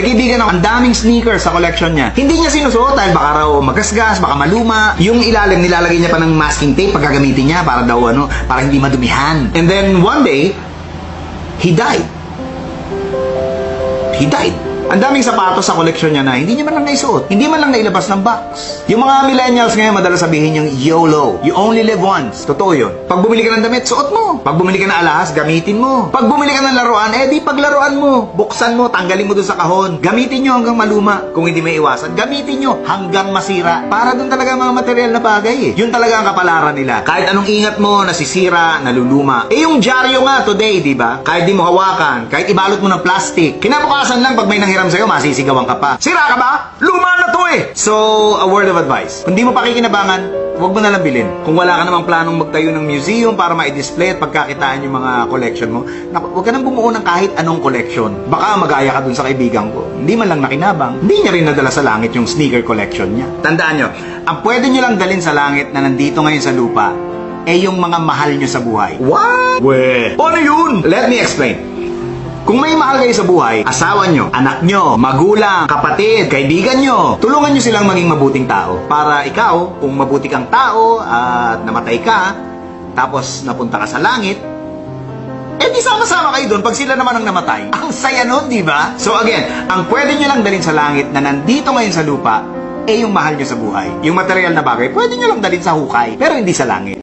May kaibigan ang daming sneakers sa collection niya. Hindi niya sinusuot dahil baka raw magasgas, baka maluma. Yung ilalim, nilalagay niya pa ng masking tape pag gagamitin niya para daw ano, para hindi madumihan. And then one day, he died. He died. Ang daming sapatos sa koleksyon niya na hindi niya man lang naisuot. Hindi man lang nailabas ng box. Yung mga millennials ngayon madalas sabihin yung YOLO. You only live once. Totoo yun. Pag bumili ka ng damit, suot mo. Pag bumili ka ng alahas, gamitin mo. Pag bumili ka ng laruan, eh di paglaruan mo. Buksan mo, tanggalin mo dun sa kahon. Gamitin nyo hanggang maluma. Kung hindi may iwasan, gamitin nyo hanggang masira. Para dun talaga mga material na bagay eh. Yun talaga ang kapalaran nila. Kahit anong ingat mo, nasisira, naluluma. Eh yung dyaryo nga today, di ba? Kahit di mo hawakan, kahit ibalot mo ng plastic. Kinabukasan lang pag may nanghiram sa'yo, masisigawan ka pa. Sira ka ba? Luma na to eh! So, a word of advice. Kung di mo pakikinabangan, huwag mo na lang bilhin. Kung wala ka namang planong magtayo ng museum para ma-display at pagkakitaan yung mga collection mo, huwag ka nang bumuo ng kahit anong collection. Baka magaya ka dun sa kaibigan ko. Hindi man lang nakinabang. Hindi niya rin nadala sa langit yung sneaker collection niya. Tandaan nyo, ang pwede nyo lang dalin sa langit na nandito ngayon sa lupa, eh yung mga mahal nyo sa buhay. What? We. Ano yun? Let me explain. Kung may mahal kayo sa buhay, asawa nyo, anak nyo, magulang, kapatid, kaibigan nyo, tulungan nyo silang maging mabuting tao. Para ikaw, kung mabuti kang tao at namatay ka, tapos napunta ka sa langit, eh di sama-sama kayo doon pag sila naman ang namatay. Ang saya nun, di ba? So again, ang pwede nyo lang dalhin sa langit na nandito ngayon sa lupa, eh yung mahal nyo sa buhay. Yung material na bagay, pwede nyo lang dalhin sa hukay, pero hindi sa langit.